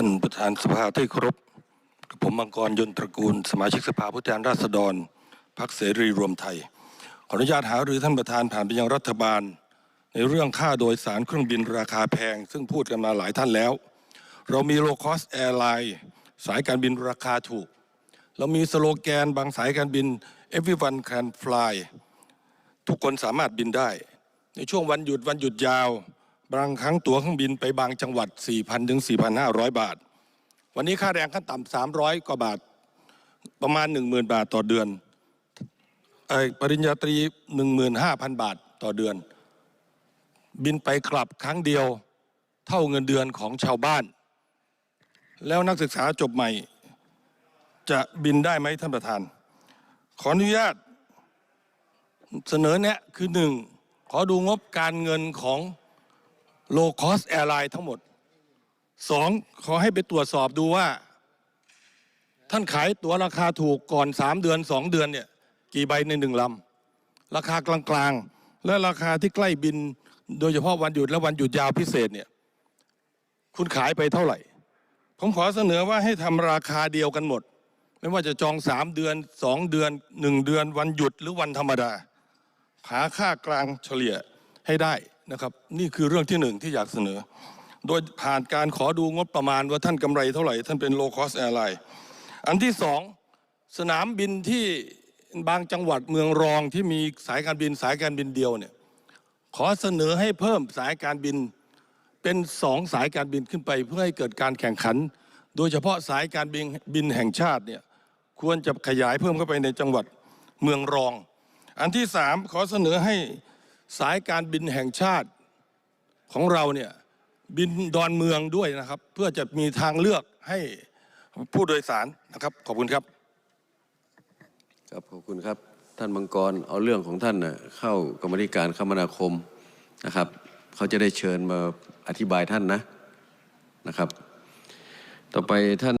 ท่านประธานสภาที่เคารพกับผมมังกรยนตระกูล สมาชิกสภาผู้แทนราษฎรพรรคเสรีรวมไทย ขออนุญาตหารือท่านประธานผ่านไปยังรัฐบาล ในเรื่องค่าโดยสารเครื่องบินราคาแพง ซึ่งพูดกันมาหลายท่านแล้ว เรามีโลคอสแอร์ไลน์สายการบินราคาถูก เรามีสโลแกนบางสายการบิน everyone can fly ทุกคนสามารถบินได้ ในช่วงวันหยุดวันหยุดยาว บางครั้งตั๋วเครื่องบินไปบางจังหวัด 4,000ถึง4,500 บาท วันนี้ค่าแรงขั้นต่ำ300 กว่าบาท ประมาณ 10,000 บาทต่อเดือนอปริญญาตรี 15,000 บาทต่อเดือน บินไปกลับครั้งเดียวเท่าเงินเดือนของชาวบ้าน แล้วนักศึกษาจบใหม่ จะบินได้ไหมท่านประธาน ขออนุญาตเสนอแนะคือหนึ่งขอดูงบการเงินของ low cost airline ทั้งหมดสองขอให้ไปตรวจสอบดูว่า ท่านขายตั๋วราคาถูกก่อนสามเดือนสองเดือนเนี่ย กี่ใบในหนึ่งลำราคากลางๆ และราคาที่ใกล้บิน โดยเฉพาะวันหยุดและวันหยุดยาวพิเศษเนี่ย คุณขายไปเท่าไหร่ ผมขอเสนอว่าให้ทำราคาเดียวกันหมด ไม่ว่าจะจองสามเดือนสองเดือนหนึ่งเดือนวันหยุดหรือวันธรรมดาหาค่ากลางเฉลี่ยให้ได้ นะครับ นี่คือเรื่องที่หนึ่งที่อยากเสนอ โดยผ่านการขอดูงบประมาณว่าท่านกำไรเท่าไหร่ ท่านเป็น low cost airline อันที่สองสนามบินที่บางจังหวัดเมืองรองที่มีสายการบินสายการบินเดียวเนี่ยขอเสนอให้เพิ่มสายการบินเป็นสองสายการบินขึ้นไป เพื่อให้เกิดการแข่งขัน โดยเฉพาะสายการบินบินแห่งชาติเนี่ยควรจะขยายเพิ่มเข้าไปในจังหวัดเมืองรอง อันที่สามขอเสนอให้ สายการบินแห่งชาติของเราเนี่ยบินดอนเมืองด้วยนะครับ เพื่อจะมีทางเลือกให้ผู้โดยสารนะครับ ขอบคุณครับครับขอบคุณครับท่านมังกรเอาเรื่องของท่านน่ะเข้ากรรมธิการคมนาคมนะครับ เขาจะได้เชิญมาอธิบายท่านนะนะครับ ต่อไปท่าน